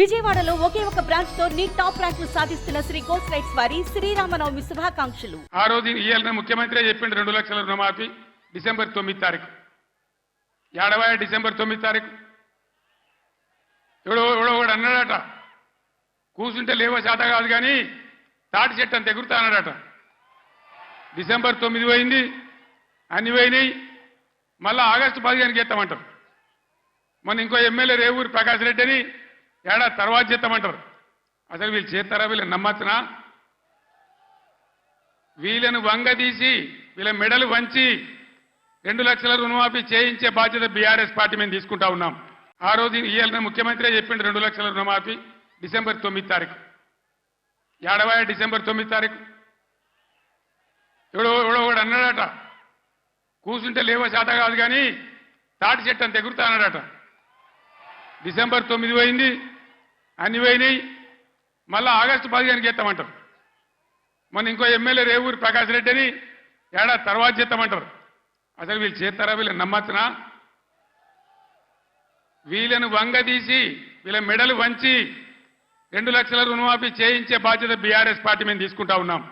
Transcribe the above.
విజయవాడలో ఒకే ఒక బ్రాంచ్తో neat top ర్యాంకులు సాధిస్తున్న శ్రీ గోల్డ్ రైట్స్ వారి శ్రీరామనవమి శుభాకాంక్షలు. ఆ రోజు ఇయ్యాలని ముఖ్యమంత్రి చెప్పిండు రెండు లక్షల రుణమాఫీ డిసెంబర్ తొమ్మిది తారీఖు. ఏడవ డిసెంబర్ తొమ్మిది తారీఖు? ఎవడో ఎవడో ఒకడు అన్నాడట. కూర్చుంటే లేవో శాత కాదు కానీ తాటి చెట్టు అంత ఎగురుతా అన్నాడట. డిసెంబర్ తొమ్మిది పోయింది అన్ని పోయినాయి. మళ్ళా ఆగస్టు పదిహేనుకి ఎత్తామంటారు. మొన్న ఇంకో ఎమ్మెల్యే రేవూరి ప్రకాష్ రెడ్డి అని ఏడాది తర్వాత చేస్తామంటారు అసలు వీళ్ళు చేస్తారా? వీళ్ళని నమ్మచ్చునా? వీళ్ళను వంగదీసి వీళ్ళ మెడలు వంచి రెండు లక్షల రుణమాఫీ చేయించే బాధ్యత బీఆర్ఎస్ పార్టీ మేము తీసుకుంటా ఉన్నాం. ఆ రోజు ఇవాళ ముఖ్యమంత్రి చెప్పిండు రెండు లక్షల రుణమాఫీ డిసెంబర్ తొమ్మిది తారీఖు. ఏడవ డిసెంబర్ తొమ్మిది తారీఖు? ఎవడో ఎవడో ఒకడు అన్నాడట కూర్చుంటే లేవో శాత కాదు కానీ తాటి చెట్టు అంత ఎగురుతా అన్నాడట. డిసెంబర్ తొమ్మిది పోయింది అన్ని పోయినాయి మళ్ళా ఆగస్టు పదిహేనుకి ఎత్తామంటారు మొన్న ఇంకో ఎమ్మెల్యే రేవూరి ప్రకాష్ రెడ్డి అని ఏడాది తర్వాత చేస్తామంటారు. అసలు వీళ్ళు చేస్తారా వీళ్ళని నమ్మచ్చునా? వీళ్ళను వంగదీసి వీళ్ళ మెడలు వంచి రెండు లక్షల రుణమాఫీ చేయించే బాధ్యత బీఆర్ఎస్ పార్టీ మేము తీసుకుంటా ఉన్నాం.